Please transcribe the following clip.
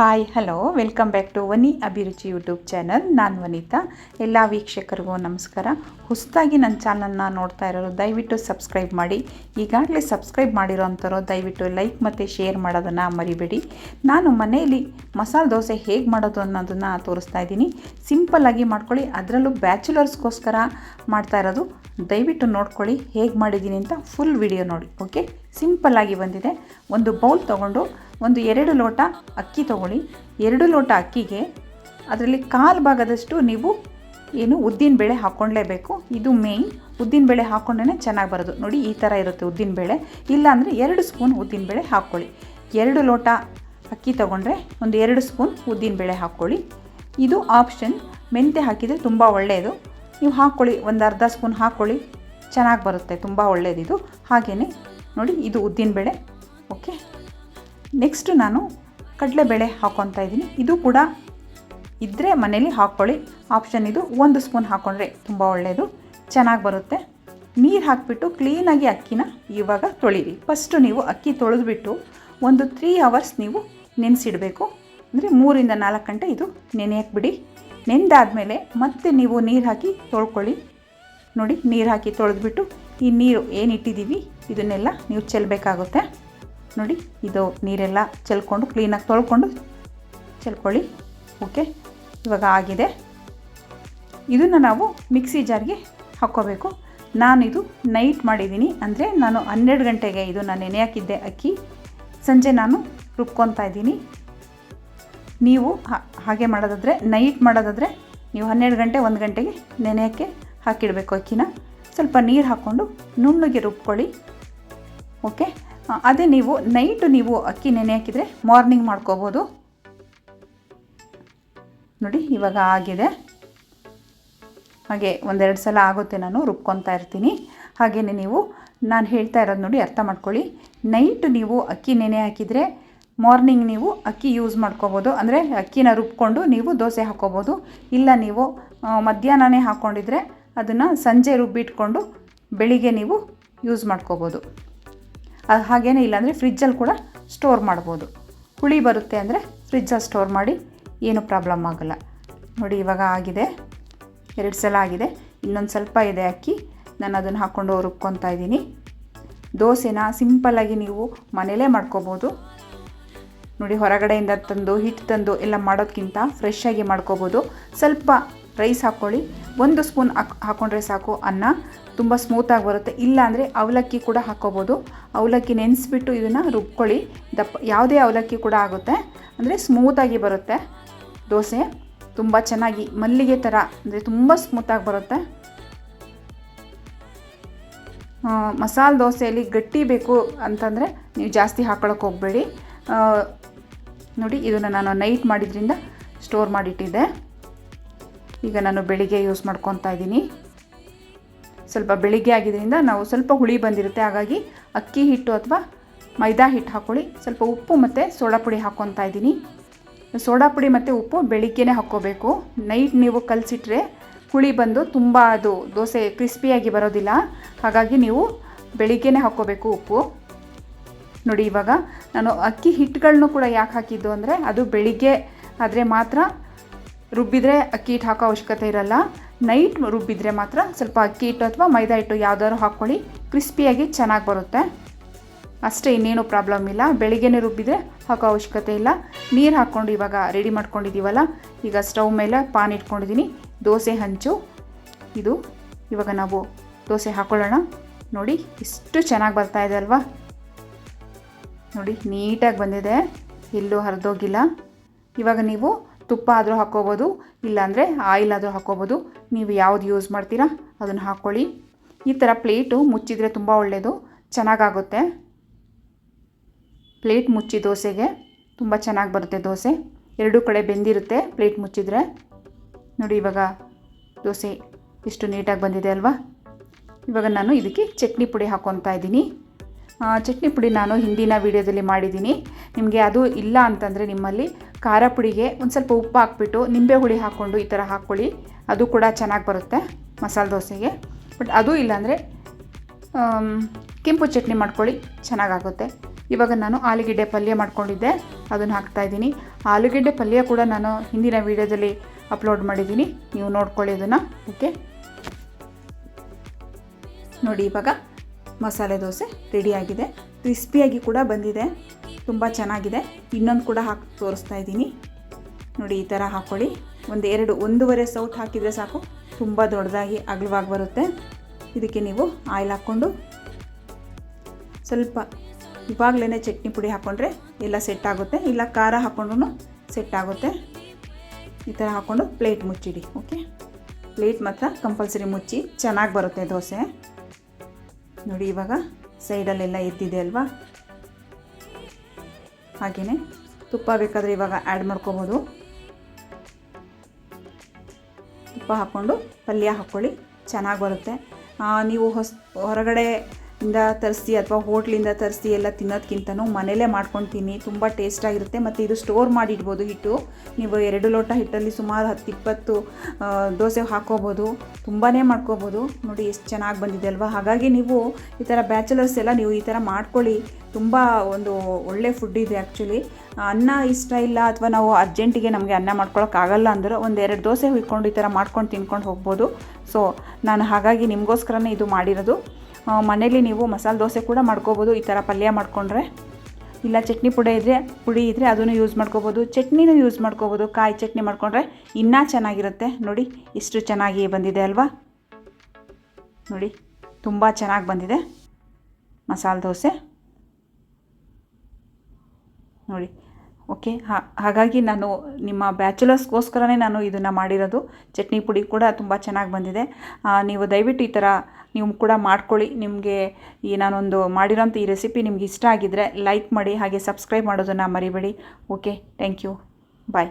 Hi hello welcome back to Vani Abhiruchi YouTube channel ನಾನು ವನಿತಾ. ಎಲ್ಲ ವೀಕ್ಷಕರಿಗೂ ನಮಸ್ಕಾರ. ಹೊಸದಾಗಿ ನನ್ನ ಚಾನಲ್ನ ನೋಡ್ತಾ ಇರೋರು ದಯವಿಟ್ಟು ಸಬ್ಸ್ಕ್ರೈಬ್ ಮಾಡಿ. ಈಗಾಗಲೇ ಸಬ್ಸ್ಕ್ರೈಬ್ ಮಾಡಿರೋ ಅಂಥವ್ರು ದಯವಿಟ್ಟು ಲೈಕ್ ಮತ್ತು ಶೇರ್ ಮಾಡೋದನ್ನು ಮರಿಬೇಡಿ. ನಾನು ಮನೆಯಲ್ಲಿ ಮಸಾಲೆ ದೋಸೆ ಹೇಗೆ ಮಾಡೋದು ಅನ್ನೋದನ್ನು ತೋರಿಸ್ತಾ ಇದ್ದೀನಿ. ಸಿಂಪಲ್ಲಾಗಿ ಮಾಡ್ಕೊಳ್ಳಿ. ಅದರಲ್ಲೂ ಬ್ಯಾಚುಲರ್ಸ್ಗೋಸ್ಕರ ಮಾಡ್ತಾ ಇರೋದು. ದಯವಿಟ್ಟು ನೋಡ್ಕೊಳ್ಳಿ ಹೇಗೆ ಮಾಡಿದ್ದೀನಿ ಅಂತ ಫುಲ್ ವಿಡಿಯೋ ನೋಡಿ. ಓಕೆ ಸಿಂಪಲ್ಲಾಗಿ ಬಂದಿದೆ. ಒಂದು ಬೌಲ್ ತೊಗೊಂಡು ಒಂದು ಎರಡು ಲೋಟ ಅಕ್ಕಿ ತೊಗೊಳ್ಳಿ. ಎರಡು ಲೋಟ ಅಕ್ಕಿಗೆ ಅದರಲ್ಲಿ ಕಾಲು ಭಾಗದಷ್ಟು ನೀವು ಏನು ಉದ್ದಿನಬೇಳೆ ಹಾಕ್ಕೊಳ್ಳೇಬೇಕು ಇದು ಮೇಯ್ನ್ ಉದ್ದಿನಬೇಳೆ ಹಾಕ್ಕೊಂಡೇ ಚೆನ್ನಾಗಿ ಬರೋದು. ನೋಡಿ ಈ ಥರ ಇರುತ್ತೆ ಉದ್ದಿನಬೇಳೆ ಇಲ್ಲಾಂದರೆ ಎರಡು ಸ್ಪೂನ್ ಉದ್ದಿನಬೇಳೆ ಹಾಕ್ಕೊಳ್ಳಿ. ಎರಡು ಲೋಟ ಅಕ್ಕಿ ತೊಗೊಂಡ್ರೆ ಒಂದು ಎರಡು ಸ್ಪೂನ್ ಉದ್ದಿನಬೇಳೆ ಹಾಕ್ಕೊಳ್ಳಿ. ಇದು ಆಪ್ಷನ್ ಮೆಂತ್ಯ ಹಾಕಿದರೆ ತುಂಬ ಒಳ್ಳೆಯದು ನೀವು ಹಾಕ್ಕೊಳ್ಳಿ. ಒಂದು ಅರ್ಧ ಸ್ಪೂನ್ ಹಾಕ್ಕೊಳ್ಳಿ. ಚೆನ್ನಾಗಿ ಬರುತ್ತೆ. ತುಂಬ ಒಳ್ಳೆಯದಿದು ಹಾಗೆಯೇ ನೋಡಿ ಇದು ಉದ್ದಿನಬೇಳೆ ನೆಕ್ಸ್ಟು ನಾನು ಕಡಲೆಬೇಳೆ ಹಾಕ್ಕೊತಾ ಇದ್ದೀನಿ. ಇದು ಕೂಡ ಇದ್ದರೆ ಮನೇಲಿ ಹಾಕ್ಕೊಳ್ಳಿ. ಆಪ್ಷನ್ ಇದು ಒಂದು ಸ್ಪೂನ್ ಹಾಕ್ಕೊಂಡ್ರೆ ತುಂಬ ಒಳ್ಳೆಯದು ಚೆನ್ನಾಗಿ ಬರುತ್ತೆ. ನೀರು ಹಾಕಿಬಿಟ್ಟು ಕ್ಲೀನಾಗಿ ಅಕ್ಕಿನ ಇವಾಗ ತೊಳಿರಿ. ಫಸ್ಟು ನೀವು ಅಕ್ಕಿ ತೊಳೆದುಬಿಟ್ಟು ಒಂದು ತ್ರೀ ಅವರ್ಸ್ ನೀವು ನೆನೆಸಿಡಬೇಕು. ಅಂದರೆ ಮೂರಿಂದ ನಾಲ್ಕು ಗಂಟೆ ಇದು ನೆನೆಯಕ್ಕೆ ಬಿಡಿ. ನೆಂದಾದಮೇಲೆ ಮತ್ತೆ ನೀವು ನೀರು ಹಾಕಿ ತೊಳ್ಕೊಳ್ಳಿ. ನೋಡಿ ನೀರು ಹಾಕಿ ತೊಳೆದ್ಬಿಟ್ಟು ಈ ನೀರು ಏನು ಇಟ್ಟಿದ್ದೀವಿ, ಇದನ್ನೆಲ್ಲ ನೀವು ಚೆಲ್ಲಬೇಕಾಗುತ್ತೆ ನೋಡಿ, ಇದು ನೀರೆಲ್ಲ ಚೆಲ್ಕೊಂಡು ಕ್ಲೀನಾಗಿ ತೊಳ್ಕೊಂಡು ಚೆಲ್ಕೊಳ್ಳಿ. ಓಕೆ ಇವಾಗ ಆಗಿದೆ. ಇದನ್ನು ನಾವು ಮಿಕ್ಸಿ ಜಾರ್ಗೆ ಹಾಕ್ಕೋಬೇಕು. ನಾನಿದು ನೈಟ್ ಮಾಡಿದ್ದೀನಿ ಅಂದರೆ ನಾನು ಹನ್ನೆರಡು ಗಂಟೆಗೆ ಇದು ನಾನು ನೆನೆ ಹಾಕಿದ್ದೆ ಅಕ್ಕಿ. ಸಂಜೆ ನಾನು ರುಬ್ಕೊತಾ ಇದ್ದೀನಿ. ನೀವು ಹಾಗೆ ಮಾಡೋದಾದರೆ ನೈಟ್ ಮಾಡೋದಾದರೆ ನೀವು ಹನ್ನೆರಡು ಗಂಟೆ, ಒಂದು ಗಂಟೆಗೆ ನೆನೆಯೋಕ್ಕೆ ಹಾಕಿಡಬೇಕು ಅಕ್ಕಿನ. ಸ್ವಲ್ಪ ನೀರು ಹಾಕ್ಕೊಂಡು ನುಣ್ಣಗೆ ರುಬ್ಕೊಳ್ಳಿ. ಓಕೆ ಅದೇ ನೀವು ನೈಟು ನೀವು ಅಕ್ಕಿ ನೆನೆ ಹಾಕಿದರೆ ಮಾರ್ನಿಂಗ್ ಮಾಡ್ಕೋಬೋದು. ನೋಡಿ, ಇವಾಗ ಆಗಿದೆ. ಹಾಗೆ ಒಂದೆರಡು ಸಲ ಆಗುತ್ತೆ ನಾನು, ರುಬ್ಕೊತಾ ಇರ್ತೀನಿ. ಹಾಗೆಯೇ ನೀವು, ನಾನು ಹೇಳ್ತಾ ಇರೋದು ನೋಡಿ ಅರ್ಥ ಮಾಡ್ಕೊಳ್ಳಿ. ನೈಟ್ ನೀವು ಅಕ್ಕಿ ನೆನೆ ಹಾಕಿದರೆ ಮಾರ್ನಿಂಗ್ ನೀವು ಅಕ್ಕಿ ಯೂಸ್ ಮಾಡ್ಕೋಬೋದು. ಅಂದರೆ ಅಕ್ಕಿನ ರುಬ್ಕೊಂಡು ನೀವು ದೋಸೆ ಹಾಕ್ಕೋಬೋದು ಇಲ್ಲ ನೀವು ಮಧ್ಯಾಹ್ನನೇ ಹಾಕ್ಕೊಂಡಿದ್ರೆ ಅದನ್ನು ಸಂಜೆ ರುಬ್ಬಿಟ್ಕೊಂಡು ಬೆಳಿಗ್ಗೆ ನೀವು ಯೂಸ್ ಮಾಡ್ಕೋಬೋದು. ಹಾಗೇನೇ ಇಲ್ಲಾಂದರೆ ಫ್ರಿಜ್ಜಲ್ಲಿ ಕೂಡ ಸ್ಟೋರ್ ಮಾಡ್ಬೋದು. ಹುಳಿ ಬರುತ್ತೆ ಅಂದರೆ ಫ್ರಿಜ್ಜಲ್ಲಿ ಸ್ಟೋರ್ ಮಾಡಿ ಏನೂ ಪ್ರಾಬ್ಲಮ್ ಆಗೋಲ್ಲ. ನೋಡಿ ಇವಾಗ ಆಗಿದೆ. ಎರಡು ಸಲ ಆಗಿದೆ. ಇನ್ನೊಂದು ಸ್ವಲ್ಪ ಇದೆ ಅಕ್ಕಿ. ನಾನು ಅದನ್ನು ಹಾಕ್ಕೊಂಡು ರುಬ್ಕೊತಾ ಇದ್ದೀನಿ. ದೋಸೆನ ಸಿಂಪಲ್ಲಾಗಿ ನೀವು ಮನೇಲೇ ಮಾಡ್ಕೋಬೋದು. ನೋಡಿ ಹೊರಗಡೆಯಿಂದ ತಂದು ಹಿಟ್ಟು ತಂದು ಎಲ್ಲ ಮಾಡೋದಕ್ಕಿಂತ ಫ್ರೆಶ್ಶಾಗಿ ಮಾಡ್ಕೋಬೋದು. ಸ್ವಲ್ಪ ರೈಸ್ ಹಾಕ್ಕೊಳ್ಳಿ ಒಂದು ಸ್ಪೂನ್ ಹಾಕ್ ಹಾಕ್ಕೊಂಡ್ರೆ ಸಾಕು ಅನ್ನ. ತುಂಬ ಸ್ಮೂತಾಗಿ ಬರುತ್ತೆ. ಇಲ್ಲಾಂದರೆ ಅವಲಕ್ಕಿ ಕೂಡ ಹಾಕ್ಕೋಬೋದು ಅವಲಕ್ಕಿ ನೆನೆಸ್ಬಿಟ್ಟು ಇದನ್ನು ರುಬ್ಕೊಳ್ಳಿ. ದಪ್ಪ ಯಾವುದೇ ಅವಲಕ್ಕಿ ಕೂಡ ಆಗುತ್ತೆ. ಅಂದರೆ ಸ್ಮೂತಾಗಿ ಬರುತ್ತೆ. ದೋಸೆ ತುಂಬ ಚೆನ್ನಾಗಿ ಮಲ್ಲಿಗೆ ಥರ ಅಂದರೆ ತುಂಬ ಸ್ಮೂತಾಗಿ ಬರುತ್ತೆ. ಮಸಾಲೆ ದೋಸೆಯಲ್ಲಿ ಗಟ್ಟಿ ಬೇಕು ಅಂತಂದರೆ ನೀವು ಜಾಸ್ತಿ ಹಾಕ್ಕೊಳಕ್ಕೆ ಹೋಗಬೇಡಿ. ನೋಡಿ ಇದನ್ನು ನಾನು ನೈಟ್ ಮಾಡಿದ್ರಿಂದ ಸ್ಟೋರ್ ಮಾಡಿಟ್ಟಿದ್ದೆ. ಈಗ ನಾನು ಬೆಳಿಗ್ಗೆ ಯೂಸ್ ಮಾಡ್ಕೊತಾ ಇದ್ದೀನಿ. ಸ್ವಲ್ಪ ಬೆಳಿಗ್ಗೆ ಆಗಿದ್ದರಿಂದ ನಾವು ಸ್ವಲ್ಪ ಹುಳಿ ಬಂದಿರುತ್ತೆ. ಹಾಗಾಗಿ ಅಕ್ಕಿ ಹಿಟ್ಟು ಅಥವಾ ಮೈದಾ ಹಿಟ್ಟು ಹಾಕ್ಕೊಳ್ಳಿ ಸ್ವಲ್ಪ ಉಪ್ಪು ಮತ್ತು ಸೋಡಾ ಪುಡಿ ಹಾಕ್ಕೊತಾ ಇದ್ದೀನಿ. ಸೋಡಾ ಪುಡಿ ಮತ್ತು ಉಪ್ಪು ಬೆಳಿಗ್ಗೆನೇ ಹಾಕ್ಕೋಬೇಕು. ನೈಟ್ ನೀವು ಕಲಸಿಟ್ರೆ ಹುಳಿ ಬಂದು ತುಂಬ ಅದು ದೋಸೆ ಕ್ರಿಸ್ಪಿಯಾಗಿ ಬರೋದಿಲ್ಲ. ಹಾಗಾಗಿ ನೀವು ಬೆಳಿಗ್ಗೆನೇ ಹಾಕ್ಕೋಬೇಕು ಉಪ್ಪು. ನೋಡಿ ಇವಾಗ ನಾನು ಅಕ್ಕಿ ಹಿಟ್ಟುಗಳನ್ನು ಕೂಡ ಯಾಕೆ ಹಾಕಿದ್ದು ಅಂದರೆ ಅದು ಬೆಳಿಗ್ಗೆ ಆದರೆ ಮಾತ್ರ ರುಬ್ಬಿದರೆ ಅಕ್ಕಿ ಹಿಟ್ಟು ಹಾಕೋ ಅವಶ್ಯಕತೆ ಇರಲ್ಲ. ನೈಟ್ ರುಬ್ಬಿದರೆ ಮಾತ್ರ ಸ್ವಲ್ಪ ಅಕ್ಕಿ ಹಿಟ್ಟು ಅಥವಾ ಮೈದಾ ಹಿಟ್ಟು ಯಾವುದಾದ್ರು ಹಾಕ್ಕೊಳ್ಳಿ. ಕ್ರಿಸ್ಪಿಯಾಗಿ ಚೆನ್ನಾಗಿ ಬರುತ್ತೆ. ಅಷ್ಟೇ ಇನ್ನೇನು ಪ್ರಾಬ್ಲಮ್ ಇಲ್ಲ. ಬೆಳಿಗ್ಗೆನೇ ರುಬ್ಬಿದರೆ ಹಾಕೋ ಅವಶ್ಯಕತೆ ಇಲ್ಲ. ನೀರು ಹಾಕ್ಕೊಂಡು ಇವಾಗ ರೆಡಿ ಮಾಡ್ಕೊಂಡಿದ್ದೀವಲ್ಲ? ಈಗ ಸ್ಟವ್ ಮೇಲೆ ಪಾನ್ ಇಟ್ಕೊಂಡಿದ್ದೀನಿ. ದೋಸೆ ಹಂಚು. ಇದು ಇವಾಗ ನಾವು ದೋಸೆ ಹಾಕ್ಕೊಳ್ಳೋಣ ನೋಡಿ, ಇಷ್ಟು ಚೆನ್ನಾಗಿ ಬರ್ತಾ ಇದೆ ಅಲ್ವಾ? ನೋಡಿ, ನೀಟಾಗಿ ಬಂದಿದೆ. ಎಲ್ಲೂ ಹರಿದೋಗಿಲ್ಲ. ಇವಾಗ ನೀವು ತುಪ್ಪ ಆದರೂ ಹಾಕ್ಕೋಬೋದು, ಇಲ್ಲಾಂದರೆ ಆಯಿಲ್ ಆದರೂ ಹಾಕ್ಕೋಬೋದು. ನೀವು ಯಾವುದು ಯೂಸ್ ಮಾಡ್ತೀರಾ, ಅದನ್ನು ಹಾಕ್ಕೊಳ್ಳಿ. ಈ ಥರ ಪ್ಲೇಟು ಮುಚ್ಚಿದರೆ ತುಂಬ ಒಳ್ಳೆಯದು ಚೆನ್ನಾಗಾಗುತ್ತೆ. ಪ್ಲೇಟ್ ಮುಚ್ಚಿ ದೋಸೆಗೆ ತುಂಬ ಚೆನ್ನಾಗಿ ಬರುತ್ತೆ ದೋಸೆ. ಎರಡೂ ಕಡೆ ಬೆಂದಿರುತ್ತೆ ಪ್ಲೇಟ್ ಮುಚ್ಚಿದರೆ. ನೋಡಿ ಇವಾಗ ದೋಸೆ ಎಷ್ಟು ನೀಟಾಗಿ ಬಂದಿದೆ ಅಲ್ವಾ? ಇವಾಗ ನಾನು ಇದಕ್ಕೆ ಚಟ್ನಿ ಪುಡಿ ಹಾಕ್ಕೊತಾ ಇದ್ದೀನಿ. ಚಟ್ನಿ ಪುಡಿ ನಾನು ಹಿಂದಿನ ವೀಡಿಯೋದಲ್ಲಿ ಮಾಡಿದ್ದೀನಿ. ನಿಮಗೆ ಅದು ಇಲ್ಲ ಅಂತಂದರೆ ನಿಮ್ಮಲ್ಲಿ ಖಾರ ಪುಡಿಗೆ ಒಂದು ಸ್ವಲ್ಪ ಉಪ್ಪು ಹಾಕ್ಬಿಟ್ಟು ನಿಂಬೆ ಹುಳಿ ಹಾಕ್ಕೊಂಡು ಈ ಥರ ಹಾಕ್ಕೊಳ್ಳಿ. ಅದು ಕೂಡ ಚೆನ್ನಾಗಿ ಬರುತ್ತೆ ಮಸಾಲೆ ದೋಸೆಗೆ. ಬಟ್ ಅದು ಇಲ್ಲಾಂದರೆ ಕೆಂಪು ಚಟ್ನಿ ಮಾಡ್ಕೊಳ್ಳಿ ಚೆನ್ನಾಗಾಗುತ್ತೆ. ಇವಾಗ ನಾನು ಆಲೂಗೆಡ್ಡೆ ಪಲ್ಯ ಮಾಡ್ಕೊಂಡಿದ್ದೆ. ಅದನ್ನು ಹಾಕ್ತಾ ಇದ್ದೀನಿ. ಆಲೂಗೆಡ್ಡೆ ಪಲ್ಯ ಕೂಡ ನಾನು ಹಿಂದಿನ ವೀಡಿಯೋದಲ್ಲಿ ಅಪ್ಲೋಡ್ ಮಾಡಿದ್ದೀನಿ. ನೀವು ನೋಡ್ಕೊಳ್ಳಿ ಅದನ್ನು. ಓಕೆ? ನೋಡಿ ಇವಾಗ ಮಸಾಲೆ ದೋಸೆ ರೆಡಿಯಾಗಿದೆ. ಕ್ರಿಸ್ಪಿಯಾಗಿ ಕೂಡ ಬಂದಿದೆ. ತುಂಬ ಚೆನ್ನಾಗಿದೆ. ಇನ್ನೊಂದು ಕೂಡ ಹಾಕಿ ತೋರಿಸ್ತಾ ಇದ್ದೀನಿ. ನೋಡಿ, ಈ ಥರ ಹಾಕ್ಕೊಳ್ಳಿ ಒಂದು ಎರಡು ಒಂದೂವರೆ ಸೌಟ್ ಹಾಕಿದರೆ ಸಾಕು. ತುಂಬ ದೊಡ್ಡದಾಗಿ ಅಗಲವಾಗಿ ಬರುತ್ತೆ. ಇದಕ್ಕೆ ನೀವು ಆಯಿಲ್ ಹಾಕ್ಕೊಂಡು ಸ್ವಲ್ಪ ಇವಾಗಲೇ ಚಟ್ನಿ ಪುಡಿ ಹಾಕ್ಕೊಂಡ್ರೆ ಎಲ್ಲ ಸೆಟ್ ಆಗುತ್ತೆ. ಇಲ್ಲ ಖಾರ ಹಾಕ್ಕೊಂಡ್ರೂ ಸೆಟ್ ಆಗುತ್ತೆ. ಈ ಥರ ಹಾಕ್ಕೊಂಡು ಪ್ಲೇಟ್ ಮುಚ್ಚಿಡಿ, ಓಕೆ? ಪ್ಲೇಟ್ ಮಾತ್ರ ಕಂಪಲ್ಸರಿ ಮುಚ್ಚಿ ಚೆನ್ನಾಗಿ ಬರುತ್ತೆ ದೋಸೆ. ನೋಡಿ ಇವಾಗ ಸೈಡಲ್ಲೆಲ್ಲ ಎತ್ತಿದೆ ಅಲ್ವಾ? ಹಾಗೆಯೇ ತುಪ್ಪ ಬೇಕಾದರೆ ಇವಾಗ ಆ್ಯಡ್ ಮಾಡ್ಕೋಬೋದು. ತುಪ್ಪ ಹಾಕ್ಕೊಂಡು ಪಲ್ಯ ಹಾಕ್ಕೊಳ್ಳಿ, ಚೆನ್ನಾಗಿ ಬರುತ್ತೆ. ನೀವು ಹೊಸ ಹೊರಗಡೆ ಇಂದ ತರಿಸಿ ಅಥವಾ ಹೋಟ್ಲಿಂದ ತರಿಸಿ ಎಲ್ಲ ತಿನ್ನೋದಕ್ಕಿಂತನೂ ಮನೇಲೇ ಮಾಡ್ಕೊತೀನಿ. ತುಂಬ ಟೇಸ್ಟಾಗಿರುತ್ತೆ ಮತ್ತು ಇದು ಸ್ಟೋರ್ ಮಾಡಿ ಇಡ್ಬೋದು ಹಿಟ್ಟು. ನೀವು ಎರಡು ಲೋಟ ಹಿಟ್ಟಲ್ಲಿ ಸುಮಾರು ಹತ್ತು, ಇಪ್ಪತ್ತು ದೋಸೆ ಹಾಕೋಬೋದು ತುಂಬಾ ಮಾಡ್ಕೋಬೋದು. ನೋಡಿ ಎಷ್ಟು ಚೆನ್ನಾಗಿ ಬಂದಿದೆ ಅಲ್ವಾ? ಹಾಗಾಗಿ ನೀವು ಈ ಥರ ಬ್ಯಾಚುಲರ್ಸ್ ಎಲ್ಲ ನೀವು ಈ ಥರ ಮಾಡ್ಕೊಳ್ಳಿ. ತುಂಬ ಒಂದು ಒಳ್ಳೆ ಫುಡ್ ಇದೆ ಆ್ಯಕ್ಚುಲಿ ಅನ್ನ ಇಷ್ಟ ಇಲ್ಲ ಅಥವಾ ನಾವು ಅರ್ಜೆಂಟಿಗೆ ನಮಗೆ ಅನ್ನ ಮಾಡ್ಕೊಳಕ್ಕಾಗಲ್ಲ ಅಂದ್ರೆ ಒಂದು ಎರಡು ದೋಸೆ ಹುಯ್ಕೊಂಡು ಈ ಥರ ಮಾಡ್ಕೊಂಡು ತಿನ್ಕೊಂಡು ಹೋಗ್ಬೋದು. ಸೊ ನಾನು ಹಾಗಾಗಿ ನಿಮಗೋಸ್ಕರನೇ ಇದು ಮಾಡಿರೋದು. ಮನೇಲಿ ನೀವು ಮಸಾಲೆ ದೋಸೆ ಕೂಡ ಮಾಡ್ಕೋಬೋದು, ಈ ಥರ ಪಲ್ಯ ಮಾಡಿಕೊಂಡ್ರೆ. ಇಲ್ಲ, ಚಟ್ನಿ ಪುಡಿ ಇದ್ದರೆ ಪುಡಿ ಇದ್ದರೆ ಅದನ್ನು ಯೂಸ್ ಮಾಡ್ಕೋಬೋದು. ಚಟ್ನಿನೂ ಯೂಸ್ ಮಾಡ್ಕೋಬೋದು. ಕಾಯಿ ಚಟ್ನಿ ಮಾಡಿಕೊಂಡ್ರೆ ಇನ್ನೂ ಚೆನ್ನಾಗಿರುತ್ತೆ. ನೋಡಿ, ಇಷ್ಟು ಚೆನ್ನಾಗಿ ಬಂದಿದೆ ಅಲ್ವಾ? ನೋಡಿ, ತುಂಬ ಚೆನ್ನಾಗಿ ಬಂದಿದೆ ಮಸಾಲೆ ದೋಸೆ. ನೋಡಿ, ಓಕೆ ಹಾಗಾಗಿ ನಾನು ನಿಮ್ಮ ಬ್ಯಾಚುಲರ್ಸ್ಗೋಸ್ಕರನೇ ನಾನು ಇದನ್ನು ಮಾಡಿರೋದು. ಚಟ್ನಿ ಪುಡಿ ಕೂಡ ತುಂಬ ಚೆನ್ನಾಗಿ ಬಂದಿದೆ. ನೀವು ದಯವಿಟ್ಟು ಈ ಥರ ನೀವು ಕೂಡ ಮಾಡ್ಕೊಳ್ಳಿ. ನಿಮಗೆ ಈ ನಾನೊಂದು ಮಾಡಿರೋಂಥ ಈ ರೆಸಿಪಿ ನಿಮ್ಗೆ ಇಷ್ಟ ಆಗಿದ್ದರೆ ಲೈಕ್ ಮಾಡಿ ಹಾಗೆ ಸಬ್ಸ್ಕ್ರೈಬ್ ಮಾಡೋದನ್ನು ಮರಿಬೇಡಿ. Okay, thank you. ಬಾಯ್.